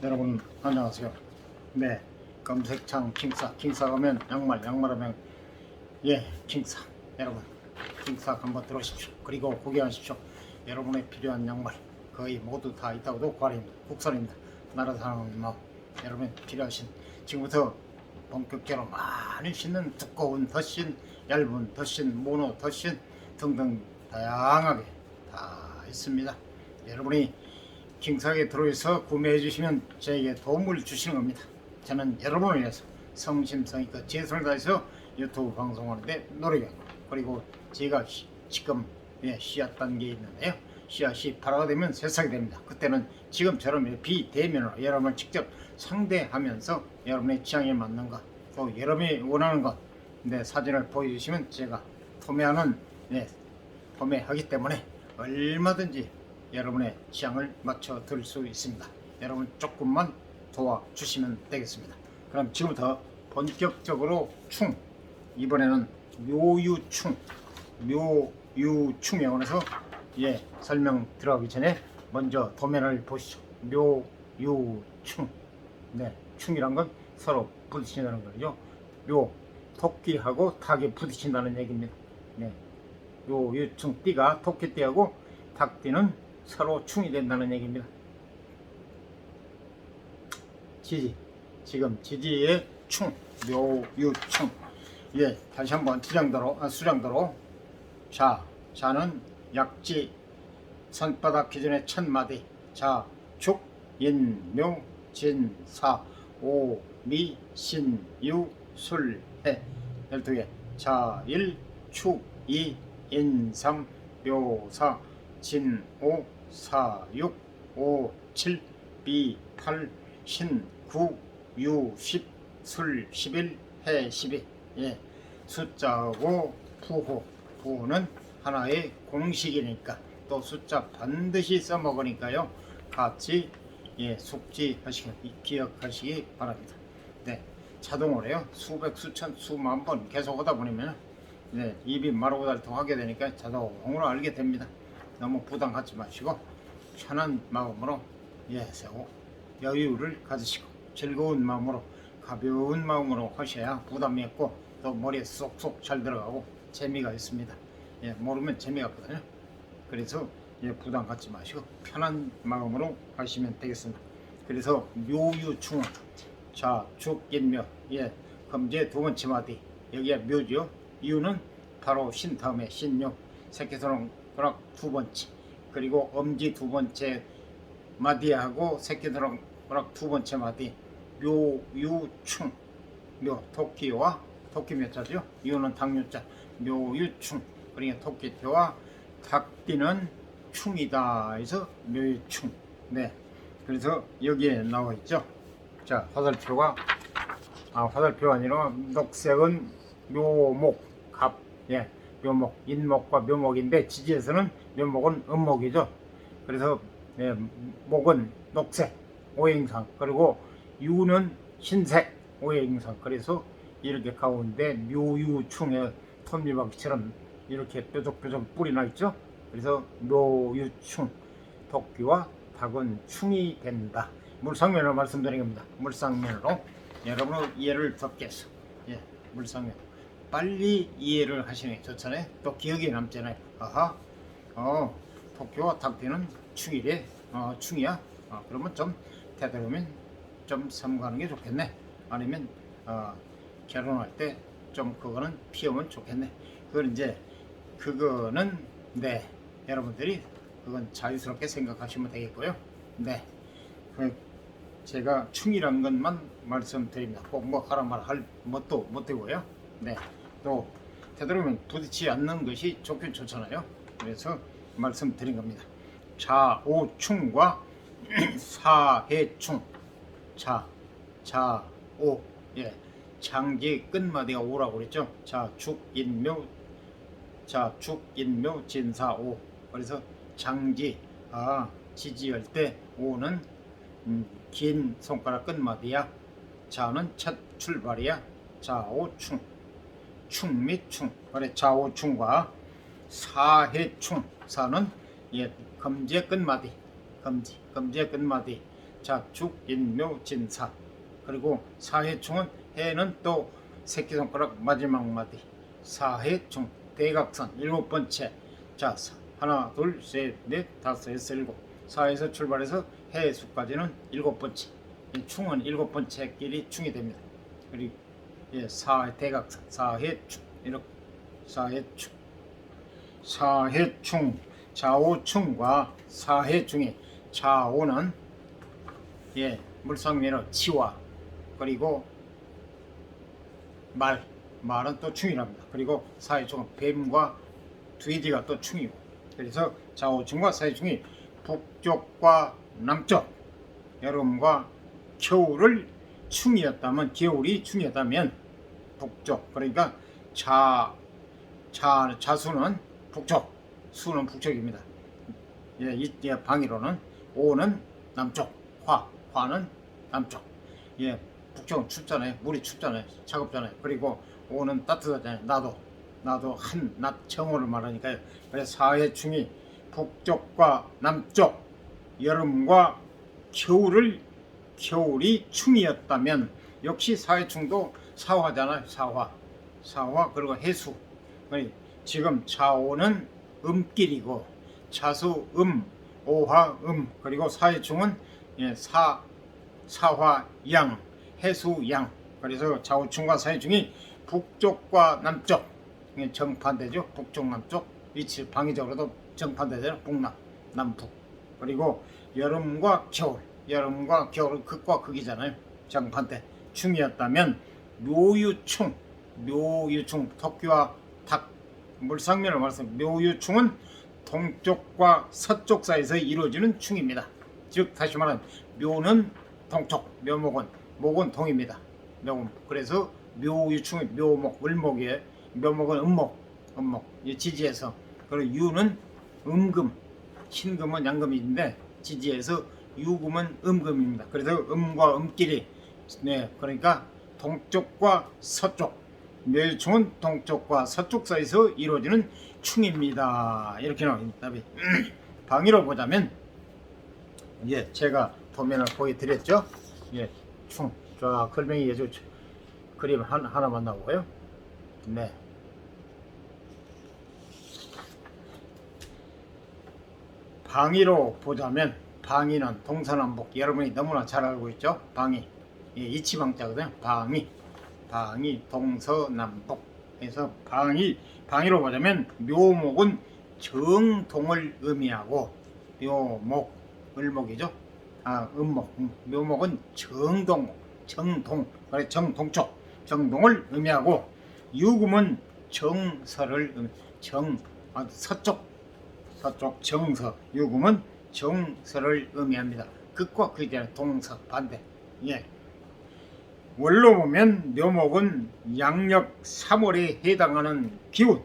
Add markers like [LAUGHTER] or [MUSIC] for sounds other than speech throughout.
여러분 안녕하세요. 네 검색창 킹사 킹사 가면 양말 양말 하면 예 킹사 여러분 킹사 한번 들어오십시오. 그리고 구경하십시오. 여러분의 필요한 양말 거의 모두 다 있다고도 과언입니다. 국산입니다. 나라 사랑하는 마음 여러분 필요하신 지금부터 본격적으로 많이 신는 두꺼운 덧신 얇은 덧신 모노 덧신 등등 다양하게 다 있습니다. 여러분이 킹사에 들어와서 구매해 주시면 저에게 도움을 주시는 겁니다. 저는 여러분을 위해서 성심성의껏 최선을 다해서 유튜브 방송하는데 노력하고 그리고 제가 시- 지금 예, 씨앗 단계에 있는데요. 씨앗이 발화가 되면 새싹이 됩니다. 그때는 지금처럼 이렇게 비대면으로 여러분을 직접 상대하면서 여러분의 취향에 맞는 것, 또 여러분이 원하는 것, 네, 사진을 보여주시면 제가 도매하는 네, 도매하기 때문에 얼마든지 여러분의 취향을 맞춰 드릴 수 있습니다. 여러분 조금만 도와주시면 되겠습니다. 그럼 지금부터 본격적으로 충 이번에는 묘유충 묘유충에 관해서 예 설명 들어가기 전에 먼저 도면을 보시죠. 묘유충 네 충이란 건 서로 부딪힌다는 거죠. 묘 토끼하고 닭이 부딪힌다는 얘기입니다. 네. 요 유충 띠가 토끼띠하고 닭띠는 서로 충이 된다는 얘기입니다. 지지. 지금 지지의 충 묘유충. 예 다시 한번 지정도로 아, 수정도로. 자 자는 약지 손바닥 기준의 첫 마디. 자축 인묘 진사 오미 신유 술해. 열두 개. 자일 축이 인삼 묘사 진오 사육 오칠 비팔 신구 유십 술 십일 해 십이. 예. 숫자고 부호. 부호는 하나의 공식이니까 또 숫자 반드시 써먹으니까요. 같이 예 숙지하시기 기억하시기 바랍니다. 네. 자동으로요. 수백 수천 수만 번 계속 오다 보면 네 입이 마르고 닳고 하게 되니까 자동으로 알게 됩니다 너무 부담 갖지 마시고 편한 마음으로 예 세고 여유를 가지시고 즐거운 마음으로 가벼운 마음으로 하셔야 부담이 없고 또 머리에 쏙쏙 잘 들어가고 재미가 있습니다. 예, 모르면 재미가 없거든요. 그래서 예, 부담 갖지 마시고 편한 마음으로 하시면 되겠습니다. 그래서 묘유충 자 죽인묘 예 검제 두 번째 마디 여기가 묘죠. 이유는 바로 신 다음에 신묘 새끼소랑 그락 두 번째. 그리고 엄지 두 번째 마디하고 새끼소랑 그락 두 번째 마디. 묘 유충. 묘 토끼와 토끼 몇 자죠? 이유는 당뇨자. 묘 유충. 그러니까 토끼띠와 닭띠는 충이다 해서 묘유충. 네. 그래서 여기에 나와 있죠? 자 화살표가 아 화살표 아니라 녹색은 묘목 갑예 묘목 인목과 묘목인데 지지에서는 묘목은 음목이죠. 그래서 예, 목은 녹색 오행상 그리고 유는 흰색 오행상. 그래서 이렇게 가운데 묘유충의 톱니바퀴처럼 이렇게 뾰족뾰족 뿔이 나 있죠? 그래서 묘유충. 토끼와 닭은 충이 된다. 물상면으로 말씀드린 겁니다. 물상면으로. 여러분의 이해를 위해서 예, 물상면 빨리 이해를 하시는 게 좋잖아요 또 기억에 남잖아요. 아하 어 토끼와 닭띠는 충이래 어 충이야. 어, 그러면 좀 되도록이면 좀 삼가는 게 좋겠네. 아니면 어, 결혼할 때 좀 그거는 피우면 좋겠네. 그건 이제 그거는 네 여러분들이 그건 자유스럽게 생각하시면 되겠고요. 네. 그 제가 충이란 것만 말씀드립니다. 꼭 뭐 하라 말할 것도 못 되고요. 네 또 되도록이면 부딪히지 않는 것이 좋긴 좋잖아요 그래서 말씀드린 겁니다 좌오충과 [CLEARS THROAT] 사해충 자, 자, 오, 예, 장기 끝마디가 오라고 그랬죠. 자, 죽 인묘, 자, 죽 인묘, 진사 오. 그래서 장지, 아, 지지할 때 오는 음, 긴 손가락 끝마디야. 자는 첫 출발이야. 자 오충, 충 및 충. 그래, 자오충과 사해충. 사는 예, 검지의 끝마디, 검지, 검지의 끝마디. 자, 죽, 인, 묘, 진, 사. 그리고 사해충은 해는 또 새끼손가락 마지막 마디. 사해충, 대각선 일곱 번째. 자, 사- 하나, 둘, 셋, 넷, 다섯, 여섯, 일곱. 사에서 출발해서 해 수까지는 일곱 번째. 이 충은 일곱 번째 길이 충이 됩니다. 그리고 예, 사 대각선, 사해충 이렇게. 사해충, 사해충, 좌우충과 사해충이 좌우는 예 물상면의 치와. 그리고 말. 말은 또 충이랍니다. 그리고 사해충은 뱀과 돼지가 또 충이고. 그래서 좌우충과 사해충이 북쪽과 남쪽 여름과 겨울을 충이었다면 겨울이 충이었다면 북쪽. 그러니까 자, 자 자수는 북쪽 수는 북쪽입니다. 예, 이 예, 방위로는 오는 남쪽 화 화는 남쪽. 예 북쪽은 춥잖아요. 물이 춥잖아요. 차갑잖아요. 그리고 오는 따뜻하잖아요. 나도 나도 한 낮 정오를 말하니까요. 그래서 사해충이 북쪽과 남쪽 여름과 겨울을 겨울이 충이었다면 역시 사해충도 사화잖아요 사화. 사화 그리고 해수. 지금 좌오는 음길이고 차수 음 오화 음 그리고 사해충은 예, 사 사화 양 해수 양. 그래서 좌우충과 사해충이 북쪽과 남쪽 예, 정반대죠. 북쪽 남쪽. 위치 방위적으로도 정반대잖아요 북남 남북. 그리고 여름과 겨울 여름과 겨울은 극과 극이잖아요. 정반대 충이었다면 묘유충 묘유충 토끼와 닭 물상면을 말해서 묘유충은 동쪽과 서쪽 사이에서 이루어지는 충입니다. 즉 다시 말하면 묘는 동쪽 묘목은 목은 동입니다. 묘목. 그래서 묘유충이 묘목 을목이에요. 묘목은 음목 음목. 이 지지에서. 그리고 유는 음금 신금은 양금인데 지지에서 유금은 음금입니다. 그래서 음과 음끼리 네 그러니까 동쪽과 서쪽 멸충은 동쪽과 서쪽 사이에서 이루어지는 충입니다. 이렇게 나옵니다. 답이 [CLEARS THROAT] 방위로 보자면 예 제가 도면을 보여드렸죠. 예 충. 자 글명이 예주 그림 한, 하나만 나오고요. 네. 방위로 보자면 방위는 동서남북 여러분이 너무나 잘 알고 있죠? 방위. 예, 이치방자거든요. 방위. 방위 동서남북 그래서 방위. 방위로 보자면 묘목은 정동을 의미하고 묘목 을목이죠? 아 음목. 음, 묘목은 정동 정동. 그래 정동쪽. 정동을 의미하고 유금은 정서를 정 아, 서쪽. 서쪽 정서. 유금은 정서를 의미합니다. 극과 극이잖아요. 동서 반대. 예. 원로 보면 묘목은 양력 3월에 해당하는 기운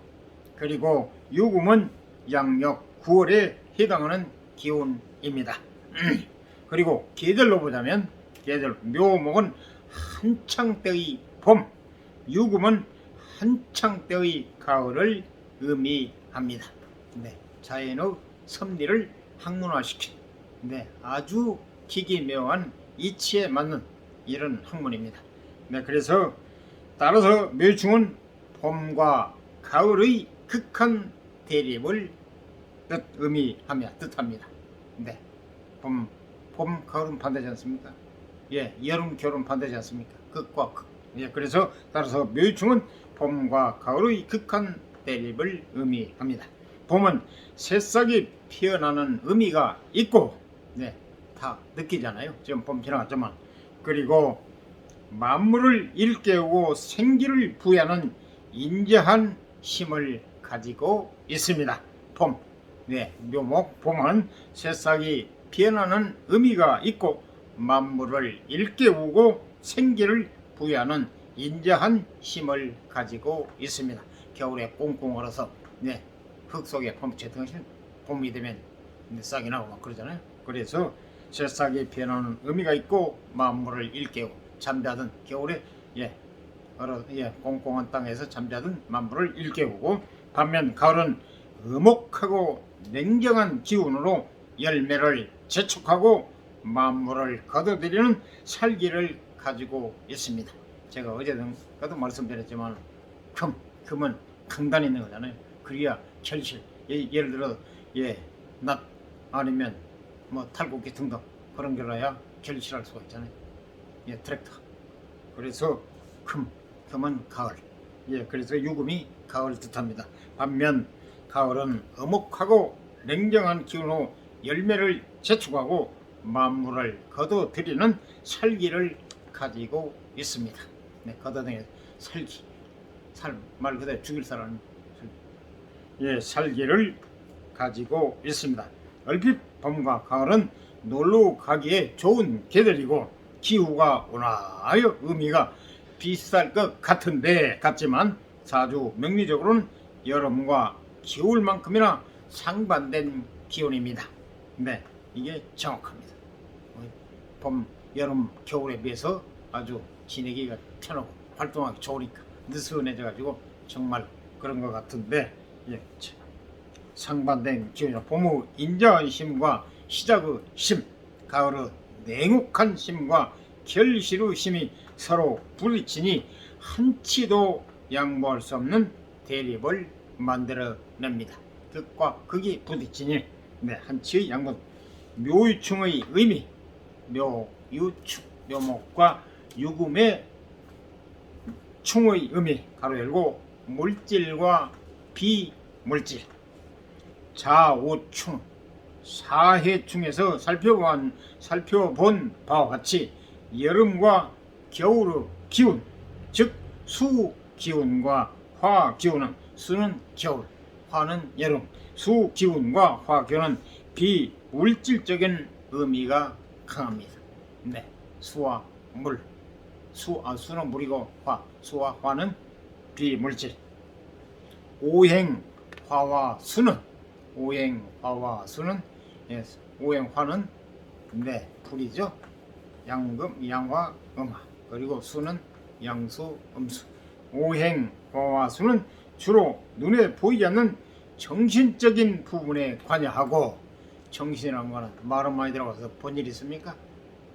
그리고 유금은 양력 9월에 해당하는 기운입니다. [CLEARS THROAT] 그리고 계절로 보자면 계절 묘목은 한창 때의 봄, 유금은 한창 때의 가을을 의미합니다. 네. 자연의 섭리를 학문화시킨 네, 아주 기기묘한 이치에 맞는 이런 학문입니다. 네, 그래서 따라서 묘충은 봄과 가을의 극한 대립을 뜻 의미하며 뜻합니다. 네, 봄, 봄, 가을은 반대지 않습니까? 예, 여름, 겨울은 반대지 않습니까? 극과 극. 예, 그래서 따라서 묘충은 봄과 가을의 극한 대립을 의미합니다. 봄은 새싹이 피어나는 의미가 있고, 네, 다 느끼잖아요. 지금 봄 지나갔지만. 그리고 만물을 일깨우고 생기를 부여하는 인자한 힘을 가지고 있습니다. 봄. 네, 묘목 봄은 새싹이 피어나는 의미가 있고 만물을 일깨우고 생기를 부여하는 인자한 힘을 가지고 있습니다. 겨울에 꽁꽁 얼어서 네, 흙 속에 펌체 등신 봄이 되면 싹이 나고 막 그러잖아요. 그래서 새싹이 피어나는 의미가 있고 만물을 일깨우고 잠자던 겨울에 예 얼어 예 꽁꽁한 땅에서 잠자던 만물을 일깨우고 반면 가을은 음옥하고 냉정한 기운으로 열매를 재촉하고 만물을 거둬들이는 살기를 가지고 있습니다. 제가 어제도 말씀드렸지만 금, 금은 강단이 있는 거잖아요. 그래야 결실, 예, 예를 들어 예, 낫 아니면 뭐 탈곡기 등등 그런 거라야 결실할 수가 있잖아요. 예, 트랙터. 그래서 금, 금은 가을. 예, 그래서 유금이 가을 뜻합니다. 반면 가을은 어목하고 냉정한 기운으로 열매를 재촉하고 만물을 거둬들이는 살기를 가지고 있습니다. 네, 거둬들이는 살기. 살, 말 그대로 죽일 사람. 예, 살기를 가지고 있습니다. 얼핏 봄과 가을은 놀러 가기에 좋은 계절이고 기후가 온화하여 의미가 비슷할 것 같은데 같지만 사주 명리적으로는 여름과 겨울만큼이나 상반된 기온입니다. 네, 이게 정확합니다. 봄, 여름, 겨울에 비해서 아주 지내기가 편하고 활동하기 좋으니까 느슨해져 가지고 정말 그런 것 같은데 상반된 기운이라 봄의 인자한 심과 시작의 심, 가을의 냉혹한 심과 결실의 심이 서로 부딪히니 한치도 양보할 수 없는 대립을 만들어냅니다. 극과 극이 부딪히니 네, 한치의 양보 묘유충의 의미 묘유충 묘목과 유금의 충의 의미 가로 열고 물질과 비물질 자오충 사해충에서 살펴본 살펴본 바와 같이 여름과 겨울의 기운 즉 수 기운과 화 기운은 수는 겨울 화는 여름 수 기운과 화 기운은 비물질적인 의미가 강합니다. 네, 수와 물, 수, 아, 수는 물이고 화, 수와 화는 비물질. 오행 화와 수는 오행 화와 수는 예, 오행 화는 네 불이죠. 양금, 양화, 음화. 그리고 수는 양수, 음수. 오행 화와 수는 주로 눈에 보이지 않는 정신적인 부분에 관여하고 정신이라는 거는 말은 많이 들어가서 본 일 있습니까?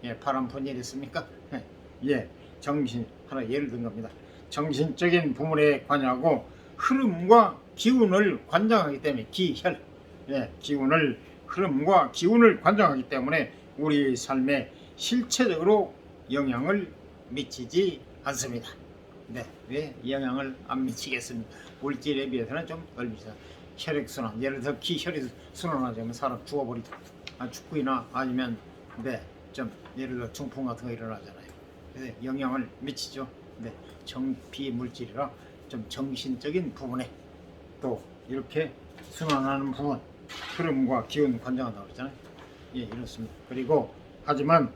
예, 바람 본 일 있습니까? [LAUGHS] 예, 정신 하나 예를 든 겁니다. 정신적인 부분에 관여하고 흐름과 기운을 관장하기 때문에 기혈, 예, 기운을 흐름과 기운을 관장하기 때문에 우리 삶에 실체적으로 영향을 미치지 않습니다. 네, 왜 영향을 안 미치겠습니까? 물질에 비해서는 좀덜 비싸. 혈액순환, 예를 들어 기혈이 순환하자면 사람 죽어버리죠. 아, 죽거나 아니면 네, 좀 예를 들어 중풍 같은 거 일어나잖아요. 그래서 영향을 미치죠. 네, 정피 물질이라 좀 정신적인 부분에 또 이렇게 순환하는 부분, 흐름과 기운 관장한다고 그랬잖아요. 예, 이렇습니다. 그리고 하지만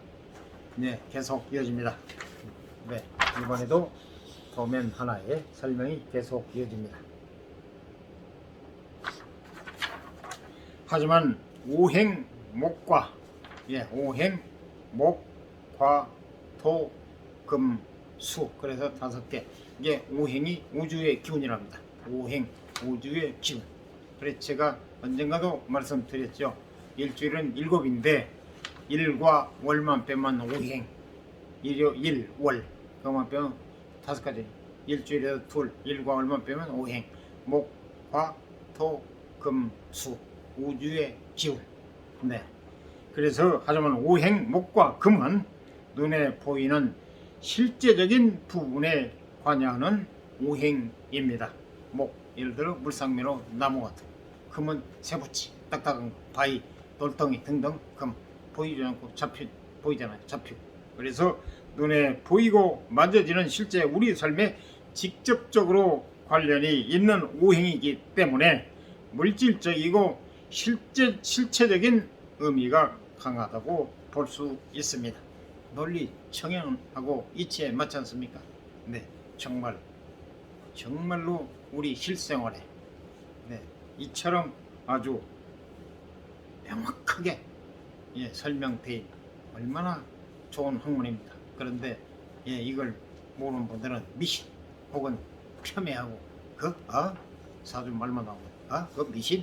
네, 계속 이어집니다. 네, 이번에도 도면 하나의 설명이 계속 이어집니다. 하지만 오행 목과 예, 오행 목 과 토, 금, 수 그래서 다섯 개 이게 오행이 우주의 기운이랍니다. 오행 우주의 기운. 그래서 제가 언젠가도 말씀드렸죠. 일주일은 일곱인데 일과 월만 빼면 오행 일요 일, 월 그만 빼면 다섯 가지 일주일에 둘 일과 월만 빼면 오행 목, 화, 토, 금, 수 우주의 기운. 네. 그래서 하지만 오행 목과 금은 눈에 보이는 실제적인 부분에 관여하는 오행입니다. 목, 예를 들어 물상미로 나무 같은 금은 세부치, 딱딱한 거, 바위, 돌덩이 등등 금 보이지 않고 잡히 보이잖아요. 잡히고 그래서 눈에 보이고 만져지는 실제 우리 삶에 직접적으로 관련이 있는 오행이기 때문에 물질적이고 실제 실체적인 의미가 강하다고 볼 수 있습니다. 논리 청형하고 이치에 맞지 않습니까? 네, 정말 정말로 우리 실생활에 네, 이처럼 아주 명확하게 예, 설명돼 얼마나 좋은 학문입니다. 그런데 예, 이걸 모르는 분들은 미신 혹은 폄훼하고 그 어? 사주 말만 나오고 어? 그 미신?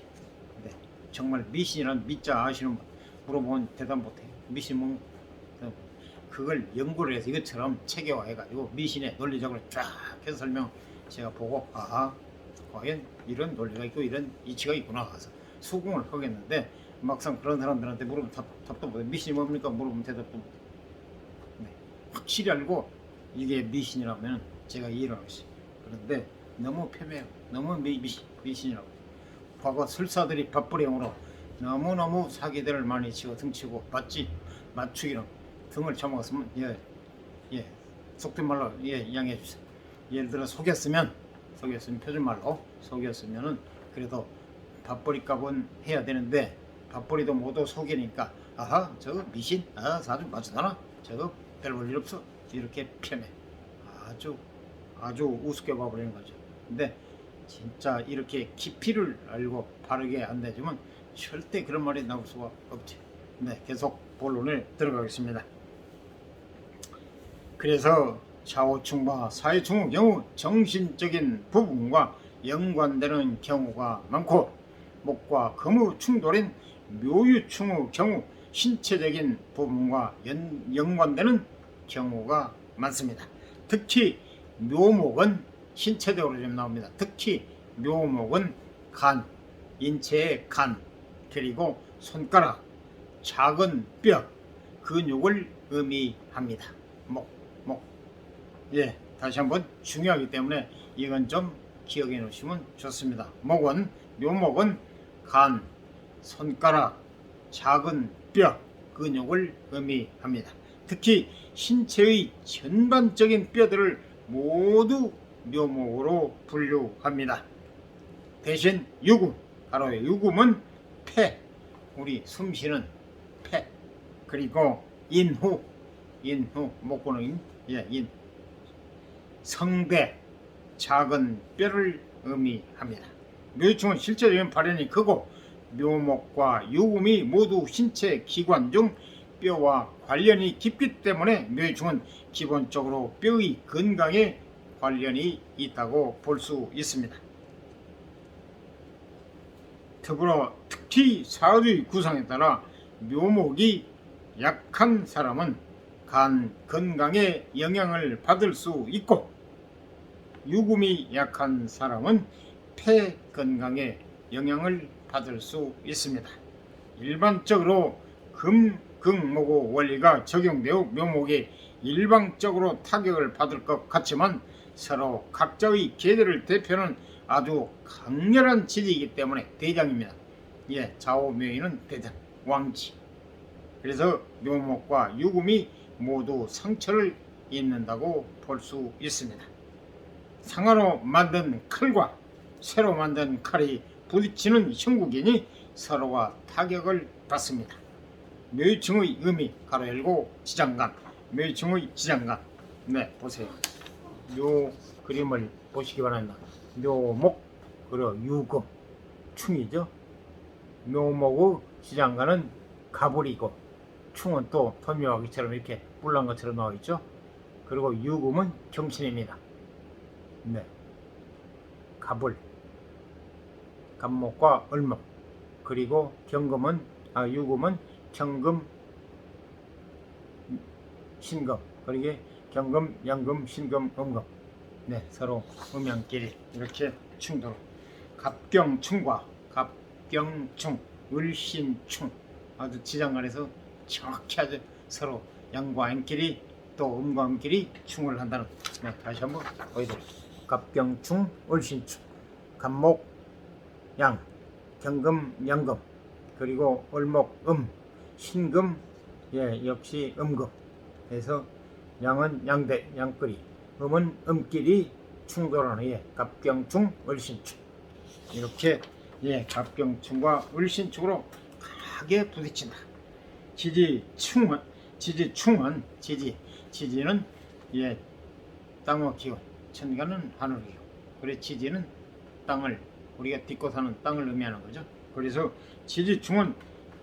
네, 정말 미신이란 미자 아시는 분 물어보면 대답 못해요. 미신몽 어, 그걸 연구를 해서 이것처럼 체계화 해가지고 미신의 논리적으로 쫙 해서 설명 제가 보고 아하 과연 이런 논리가 있고 이런 이치가 있구나 해서 수긍을 하겠는데 막상 그런 사람들한테 물으면 답, 답도 못해. 미신이 뭡니까? 물으면 대답도 못해. 네. 확실히 알고 이게 미신이라면 제가 이해를 하겠어요. 그런데 너무 폄훼해요 너무 미, 미신, 미신이라고. 과거 술사들이 밥벌이용으로 너무너무 사기들을 많이 치고 등치고 맞지 맞추기로 등을 쳐먹었으면 예, 예, 속된 말로 예, 이양해 주세요. 예를 들어 속였으면 속였으면 표준말로 속였으면은 그래도 밥벌이 값은 해야 되는데 밥벌이도 모두 속이니까 아하 저거 미신 아 사주 맞추잖아 저거 별 볼일 없어 이렇게 폄훼 아주 아주 우습게 봐버리는 거죠. 근데 진짜 이렇게 깊이를 알고 바르게 안 되지만 절대 그런 말이 나올 수가 없지. 네, 계속 본론에 들어가겠습니다. 그래서 좌우충과 사회충의 경우 정신적인 부분과 연관되는 경우가 많고 목과 금의 충돌인 묘유충의 경우 신체적인 부분과 연, 연관되는 경우가 많습니다. 특히 묘목은 신체적으로 좀 나옵니다. 특히 묘목은 간, 인체의 간, 그리고 손가락, 작은 뼈, 근육을 의미합니다. 목, 목. 예, 다시 한번 중요하기 때문에 이건 좀 기억해 놓으시면 좋습니다. 목은, 묘목은 간, 손가락, 작은 뼈, 근육을 의미합니다. 특히 신체의 전반적인 뼈들을 모두 묘목으로 분류합니다. 대신 유금, 바로 유금은 폐, 우리 숨쉬는 폐, 그리고 인후, 인후, 목구멍인, 예, 인, 성대, 작은 뼈를 의미합니다. 묘충은 실제적인 발현이 크고 묘목과 유금이 모두 신체 기관 중 뼈와 관련이 깊기 때문에 묘충은 기본적으로 뼈의 건강에 관련이 있다고 볼 수 있습니다. 더불어 특히 사주의 구성에 따라 묘목이 약한 사람은 간 건강에 영향을 받을 수 있고 유금이 약한 사람은 폐 건강에 영향을 받을 수 있습니다. 일반적으로 금, 극목의 원리가 적용되어 묘목이 일방적으로 타격을 받을 것 같지만 서로 각자의 계절을 대표하는 아주 강렬한 지지이기 때문에 대장입니다. 예, 좌우묘인은 대장, 왕지. 그래서 묘목과 유금이 모두 상처를 입는다고 볼 수 있습니다. 상하로 만든 칼과 새로 만든 칼이 부딪히는 형국이니 서로가 타격을 받습니다. 묘유층의 의미 가로 열고 지장간 묘유층의 지장간. 네 보세요. 요 그림을 보시기 바랍니다. 묘목 그리고 유금. 충이죠? 묘목의 지장간은 가불이고 충은 또 토묘하기처럼 이렇게 뿔난 것처럼 나와 있죠? 그리고 유금은 경신입니다 네. 가불 간목과 을목 그리고 경금은 아 유금은 경금 신금 그리고 경금 양금 신금 음금. 네 서로 음양끼리 이렇게 충돌. 갑경충과 갑경충 을신충. 아주 지장간에서 정확히 아주 서로 양과 양끼리 또 음과 음끼리 충을 한다는 네, 다시 한번 보여드릴게요 갑경충 을신충 갑목 양 경금 양금 그리고 을목 음 신금 예 역시 음금. 그래서 양은 양대 양끌이 음은 음끼리 충돌하는 예 갑경충 을신충 이렇게 예 갑경충과 을신충으로 강하게 부딪힌다. 지지충은 지지충은 지지 지지는 예 땅의 기운 천간은 하늘 기운 그래 지지는 땅을 우리가 딛고 사는 땅을 의미하는 거죠. 그래서 지지충은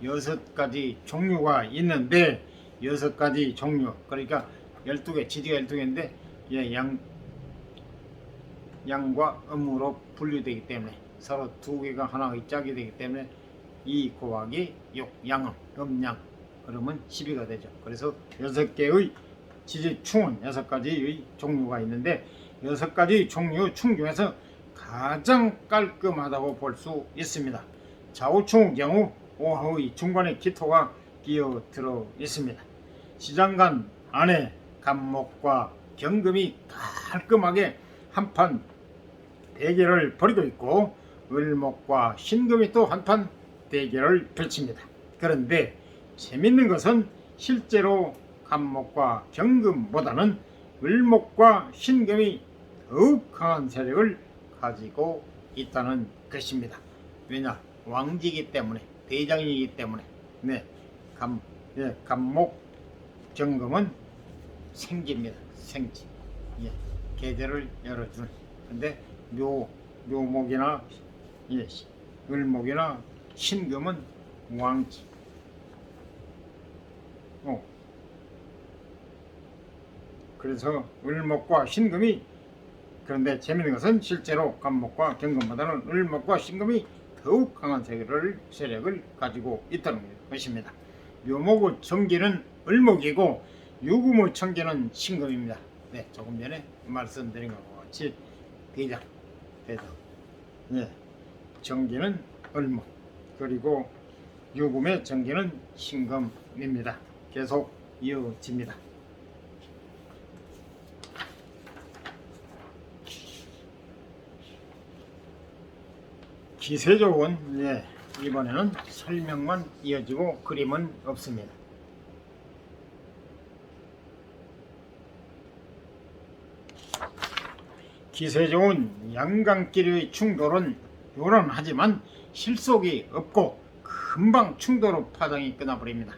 여섯 가지 종류가 있는데 여섯 가지 종류. 그러니까 12개 지지가 12개인데 예, 양 양과 음으로 분류되기 때문에 서로 두 개가 하나의 짝이 되기 때문에 이 곱하기 6 양음 음양. 그러면 12가 되죠. 그래서 여섯 개의 지지충은 여섯 가지의 종류가 있는데 여섯 가지 종류 충 중에서 가장 깔끔하다고 볼 수 있습니다. 좌우충의 경우 오하의 중간에 기토가 끼어 들어 있습니다. 시장간 안에 간목과 경금이 깔끔하게 한판 대결을 벌이고 있고 을목과 신금이 또 한판 대결을 펼칩니다. 그런데 재밌는 것은 실제로 간목과 경금보다는 을목과 신금이 더욱 강한 세력을 가지고 있다는 것입니다. 왜냐? 왕지이기 때문에 대장이기 때문에 네, 감, 예, 간목 경금은 생기입니다. 생지. 예, 계절을 열어준. 근데 묘 묘목이나 예, 을목이나 신금은 왕지. 어. 그래서 을목과 신금이 그런데 재밌는 것은 실제로 간목과 경금보다는 을목과 신금이 더욱 강한 세력을, 세력을 가지고 있다는 것입니다. 묘목의 청기는 을목이고 유금의 청기는 신금입니다. 네, 조금 전에 말씀드린 것과 같이 대장, 대장. 예, 정기는 을목 그리고 유금의 정기는 신금입니다. 계속 이어집니다. 기세적은 예, 이번에는 설명만 이어지고 그림은 없습니다. 기세 좋은 양강길의 충돌은 요란하지만 실속이 없고 금방 충돌로 파장이 끊어버립니다.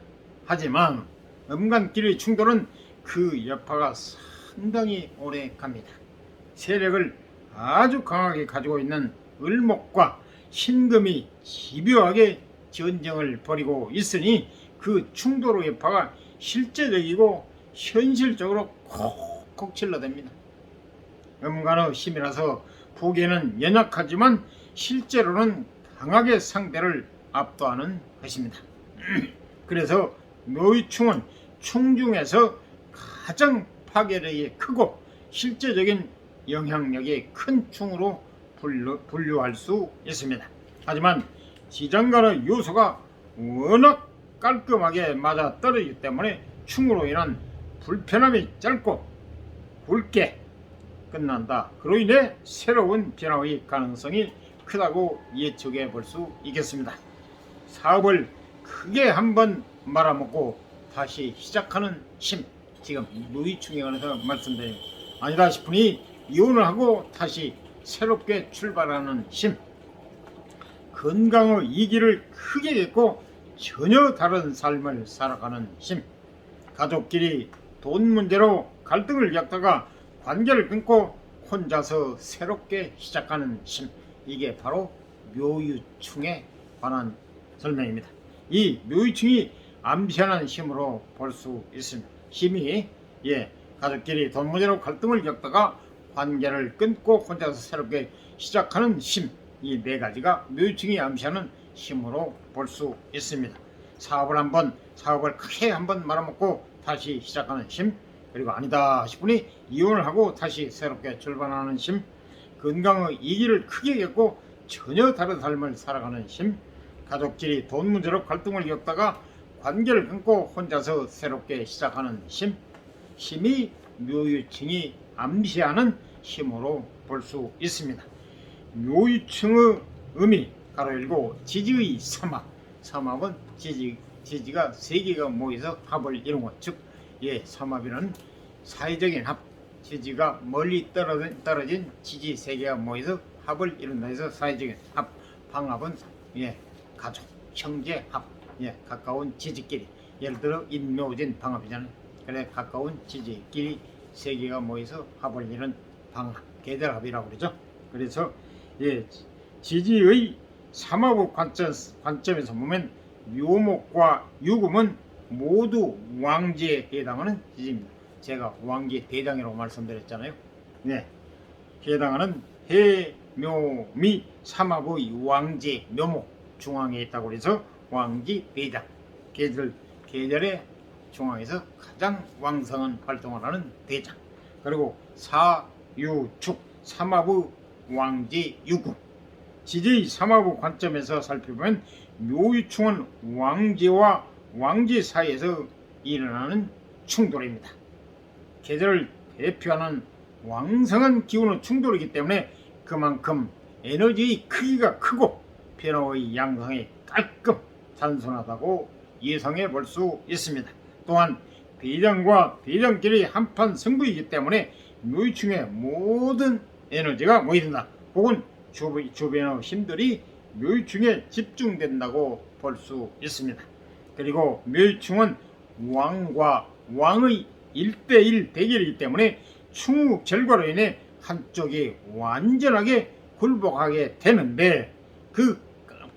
하지만 음간길의 충돌은 그 여파가 상당히 오래 갑니다. 세력을 아주 강하게 가지고 있는 을목과 신금이 집요하게 전쟁을 벌이고 있으니 그 충돌의 여파가 실제적이고 현실적으로 콕콕 찔러댑니다. 음간의 힘이라서 보기에는 연약하지만 실제로는 강하게 상대를 압도하는 것입니다. [CLEARS THROAT] 그래서 묘의충은 충 중에서 가장 파괴력이 크고 실제적인 영향력이 큰 충으로 분류, 분류 할 수 있습니다. 하지만 지장간의 요소가 워낙 깔끔하게 맞아 떨어지기 때문에 충으로 인한 불편함이 짧고 굵게 끝난다. 그로 인해 새로운 변화의 가능성이 크다고 예측해 볼 수 있겠습니다. 사업을 크게 한번 말아먹고 다시 시작하는 힘. 지금 무의충에 관해서 말씀드린 아니다 싶으니 이혼을 하고 다시 새롭게 출발하는 힘. 건강의 이기를 크게 겠고 전혀 다른 삶을 살아가는 힘. 가족끼리 돈 문제로 갈등을 겪다가 관계를 끊고 혼자서 새롭게 시작하는 힘. 이게 바로 묘유충에 관한 설명입니다. 이 묘유충이 암시하는 힘으로 볼 수 있습니다. 힘이 예 가족끼리 돈 문제로 갈등을 겪다가 관계를 끊고 혼자서 새롭게 시작하는 힘. 이 네 가지가 묘유충이 암시하는 힘으로 볼 수 있습니다. 사업을 한번 사업을 크게 한번 말아먹고 다시 시작하는 힘. 그리고 아니다 싶으니 이혼을 하고 다시 새롭게 출발하는 힘. 건강의 이기를 크게 겪고 전혀 다른 삶을 살아가는 힘. 가족끼리 돈 문제로 갈등을 겪다가 관계를 끊고 혼자서 새롭게 시작하는 힘. 힘이 묘유층이 암시하는 힘으로 볼 수 있습니다. 묘유층의 의미 가로 열고 지지의 삼합. 삼합은 지지 지지가 세 개가 모여서 합을 이룬 것. 즉, 예, 삼합이란 사회적인 합. 지지가 멀리 떨어진, 떨어진 지지 세 개가 모여서 합을 이룬다 해서 사회적인 합. 방합은 예, 가족, 형제 합. 예, 가까운 지지끼리. 예를 들어 인묘진 방합이잖아요. 그래 가까운 지지끼리 세 개가 모여서 합을 이룬 방합, 계절합이라고 그러죠. 그래서 예, 지지의 삼합의 관점, 관점에서 보면 묘목과 유금은 모두 왕지에 해당하는 지지입니다. 제가 왕기 대장이라고 말씀드렸잖아요. 네, 해당하는 해묘미 삼합의 왕지 묘목 중앙에 있다고 그래서 왕지 대장 계절 계절의 중앙에서 가장 왕성한 활동을 하는 대장 그리고 사유축 삼합의 왕지 유구 지지의 삼합의 관점에서 살펴보면 묘유충은 왕지와 왕지 사이에서 일어나는 충돌입니다. 계절을 대표하는 왕성한 기운의 충돌이기 때문에 그만큼 에너지의 크기가 크고 변화의 양상이 깔끔 단순하다고 예상해 볼 수 있습니다. 또한 대장과 대장끼리 한판 승부이기 때문에 묘유충의 모든 에너지가 모이든다. 혹은 주변, 주변의 힘들이 묘유충에 집중된다고 볼 수 있습니다. 그리고 묘유충은 왕과 왕의 1대1 대결이기 때문에 충우 결과로 인해 한쪽이 완전하게 굴복하게 되는데 그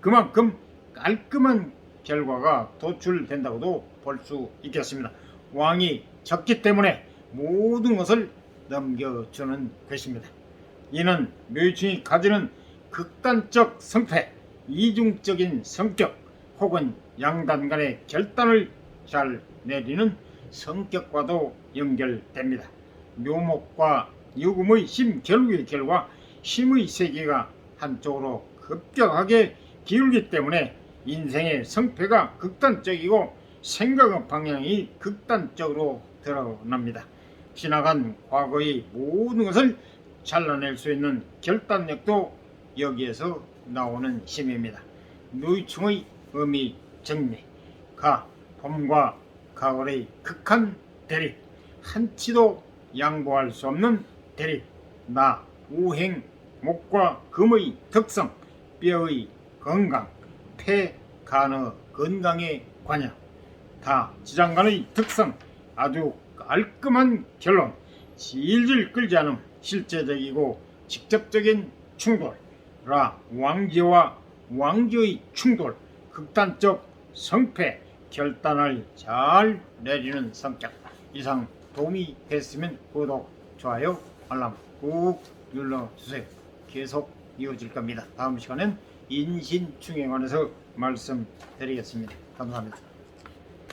그만큼 깔끔한 결과가 도출된다고도 볼 수 있겠습니다. 왕이 적기 때문에 모든 것을 넘겨주는 것입니다. 이는 묘유충이 가지는 극단적 성패, 이중적인 성격 혹은 양단 간의 결단을 잘 내리는 성격과도 연결됩니다. 묘목과 유금의 힘 결국의 결과 힘의 세계가 한쪽으로 급격하게 기울기 때문에 인생의 성패가 극단적이고 생각의 방향이 극단적으로 드러납니다. 지나간 과거의 모든 것을 잘라낼 수 있는 결단력도 여기에서 나오는 힘입니다. 묘유충의 의미 정리 가 봄과 가을의 극한 대립 한치도 양보할 수 없는 대립 나 우행 목과 금의 특성 뼈의 건강 폐 간의 건강의 관여 다 지장간의 특성 아주 깔끔한 결론 질질 끌지 않음 실제적이고 직접적인 충돌 라 왕지와 왕지의 충돌 극단적 성패 결단을 잘 내리는 성격. 이상 도움이 됐으면 구독 좋아요 알람 꾹 눌러주세요. 계속 이어질 겁니다. 다음 시간엔 인신충에 관해서 말씀드리겠습니다. 감사합니다